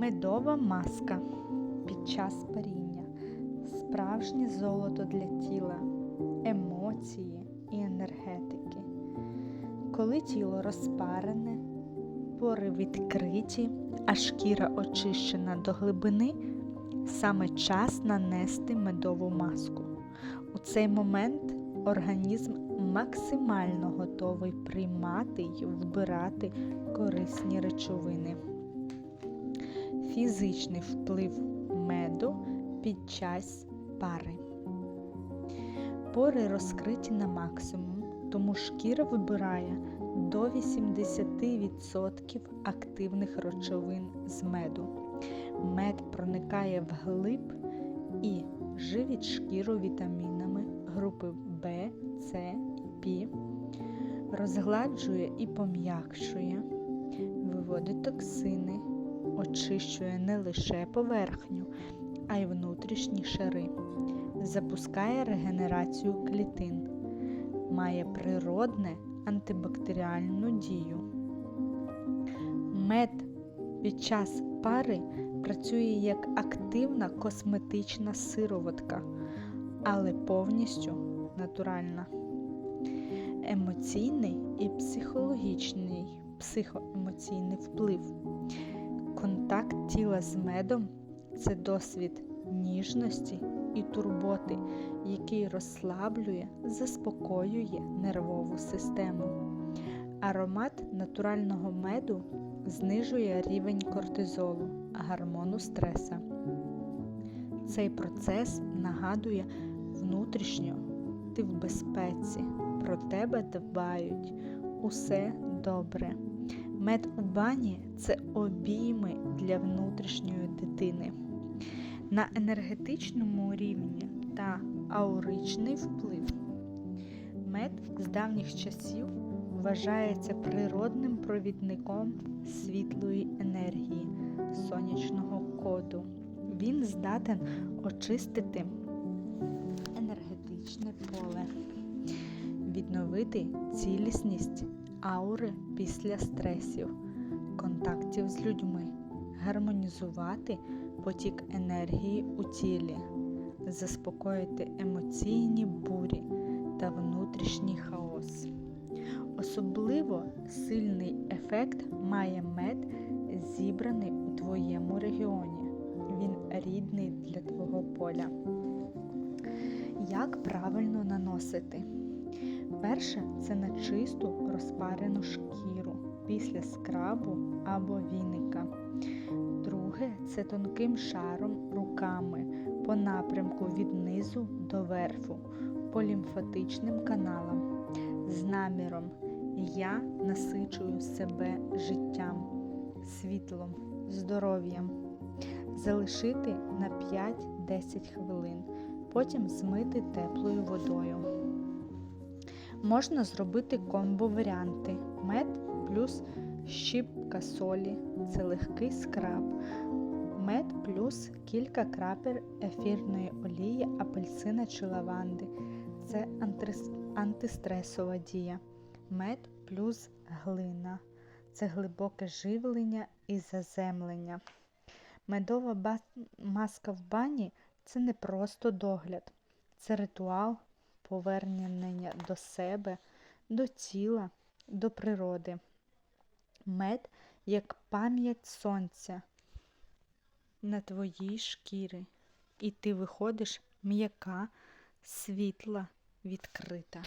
Медова маска під час паріння, справжнє золото для тіла, емоції і енергетики. Коли тіло розпарене, пори відкриті, а шкіра очищена до глибини, саме час нанести медову маску. У цей момент організм максимально готовий приймати й вбирати корисні речовини. Фізичний вплив меду під час пари. Пори розкриті на максимум, тому шкіра вибирає до 80% активних речовин з меду. Мед проникає вглиб і живить шкіру вітамінами групи В, С і П, розгладжує і пом'якшує, виводить токсини, очищує не лише поверхню, а й внутрішні шари, запускає регенерацію клітин, має природне антибактеріальну дію. Мед під час пари працює як активна косметична сироватка, але повністю натуральна. Емоційний і психологічний психоемоційний вплив. Контакт тіла з медом це досвід ніжності і турботи, який розслаблює, заспокоює нервову систему. Аромат натурального меду знижує рівень кортизолу, гормону стреса. Цей процес нагадує внутрішньо, ти в безпеці, про тебе дбають, усе добре. Мед у бані це обійми для внутрішньої дитини. На енергетичному рівні та ауричний вплив. Мед з давніх часів вважається природним провідником світлої енергії сонячного коду. Він здатен очистити енергетичне поле, відновити цілісність аури після стресів, контактів з людьми, гармонізувати потік енергії у тілі, заспокоїти емоційні бурі та внутрішній хаос. Особливо сильний ефект має мед, зібраний у твоєму регіоні. Він рідний для твого поля. Як правильно наносити? Перше це на чисту розпарену шкіру після скрабу або віника. Друге це тонким шаром руками по напрямку від низу до верху, по лімфатичним каналам, з наміром я насичую себе життям, світлом, здоров'ям, залишити на 5-10 хвилин, потім змити теплою водою. Можна зробити комбо-варіанти мед плюс щіпка солі, це легкий скраб, мед плюс кілька крапель ефірної олії, апельсина чи лаванди. Це антистресова дія. Мед плюс глина. Це глибоке живлення і заземлення. Медова маска в бані це не просто догляд, це ритуал повернення до себе, до тіла, до природи. Мед як пам'ять сонця на твоїй шкірі, і ти виходиш м'яка, світла, відкрита.